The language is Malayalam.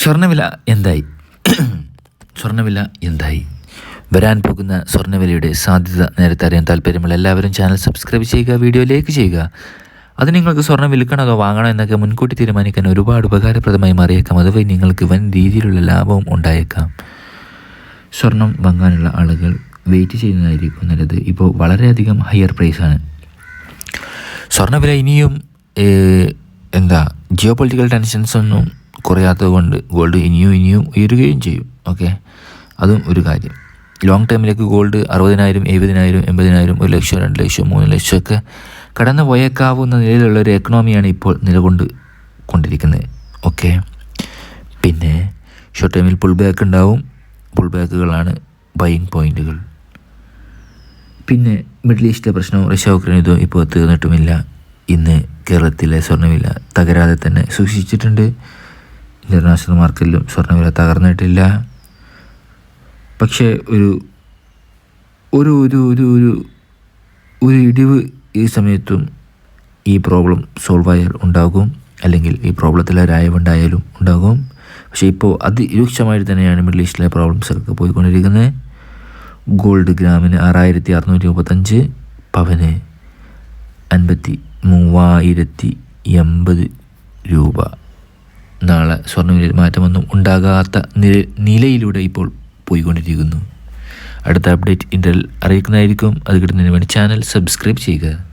സ്വർണവില എന്തായി? സ്വർണവില എന്തായി? വരാൻ പോകുന്ന സ്വർണവിലയുടെ സാധ്യത നേരത്തെ അറിയാൻ താല്പര്യമുള്ള എല്ലാവരും ചാനൽ സബ്സ്ക്രൈബ് ചെയ്യുക വീഡിയോ ലൈക്ക് ചെയ്യുക. അത് നിങ്ങൾക്ക് സ്വർണം വിൽക്കണോ അതോ വാങ്ങണോ എന്നൊക്കെ മുൻകൂട്ടി തീരുമാനിക്കാൻ ഒരുപാട് ഉപകാരപ്രദമായി മാറിയേക്കാം. അതുവഴി നിങ്ങൾക്ക് വൻ രീതിയിലുള്ള ലാഭവും ഉണ്ടായേക്കാം. സ്വർണം വാങ്ങാനുള്ള ആളുകൾ വെയിറ്റ് ചെയ്യുന്നതായിരിക്കും നല്ലത്. ഇപ്പോൾ വളരെയധികം ഹയർ പ്രൈസാണ് സ്വർണവില ഇനിയും എന്താ ജിയോ പൊളിറ്റിക്കൽ ടെൻഷൻസ് ഒന്നും കുറയാത്തത് കൊണ്ട് ഗോൾഡ് ഇനിയും ഇനിയും ഉയരുകയും ചെയ്യും. ഓക്കെ അതും ഒരു കാര്യം. ലോങ് ടേമിലേക്ക് ഗോൾഡ് അറുപതിനായിരം എഴുപതിനായിരം എൺപതിനായിരം ഒരു ലക്ഷം രണ്ട് ലക്ഷം മൂന്ന് ലക്ഷമൊക്കെ കടന്നു പോയേക്കാവുന്ന നിലയിലുള്ള ഒരു എക്കണോമിയാണ് ഇപ്പോൾ നിലകൊണ്ട് കൊണ്ടിരിക്കുന്നത്. ഓക്കെ പിന്നെ ഷോർട്ട് ടൈമിൽ പുൾ ബാക്ക് ഉണ്ടാവും. പുൾ ബാക്കുകളാണ് ബൈയിങ് പോയിന്റുകൾ പിന്നെ മിഡിൽ ഈസ്റ്റിലെ പ്രശ്നവും റഷ്യ ഉക്രൈൻ ഇതും ഇപ്പോൾ തീർന്നിട്ടുമില്ല. ഇന്ന് കേരളത്തിലെ സ്വർണവില തകരാതെ തന്നെ സൂക്ഷിച്ചിട്ടുണ്ട്. ഇന്റർനാഷണൽ മാർക്കറ്റിലും സ്വർണവില തകർന്നിട്ടില്ല. പക്ഷേ ഒരു ഒരു ഒരു ഒരു ഒരു ഒരു ഇടിവ് ഈ സമയത്തും ഈ പ്രോബ്ലം സോൾവ് ആയാൽ ഉണ്ടാകും. അല്ലെങ്കിൽ ഈ പ്രോബ്ലത്തിൽ ഒരായവുണ്ടായാലും ഉണ്ടാകും. പക്ഷേ ഇപ്പോൾ അതിരൂക്ഷമായിട്ട് തന്നെയാണ് മിഡിൽ ഈസ്റ്റിലെ പ്രോബ്ലംസ് ഒക്കെ പോയിക്കൊണ്ടിരിക്കുന്നത്. ഗോൾഡ് ഗ്രാമിന് ആറായിരത്തി അറുന്നൂറ്റി മുപ്പത്തഞ്ച് പവന് അൻപത്തി മൂവായിരത്തി എൺപത് രൂപ. നാളെ സ്വർണവിലയിൽ മാറ്റമൊന്നും ഉണ്ടാകാത്ത നില നിലയിലൂടെ ഇപ്പോൾ പോയിക്കൊണ്ടിരിക്കുന്നു. അടുത്ത അപ്ഡേറ്റ് ഇന്റർ അറിയിക്കുന്നതായിരിക്കും. അത് കിട്ടുന്നതിന് വേണ്ടി ചാനൽ സബ്സ്ക്രൈബ് ചെയ്യുക.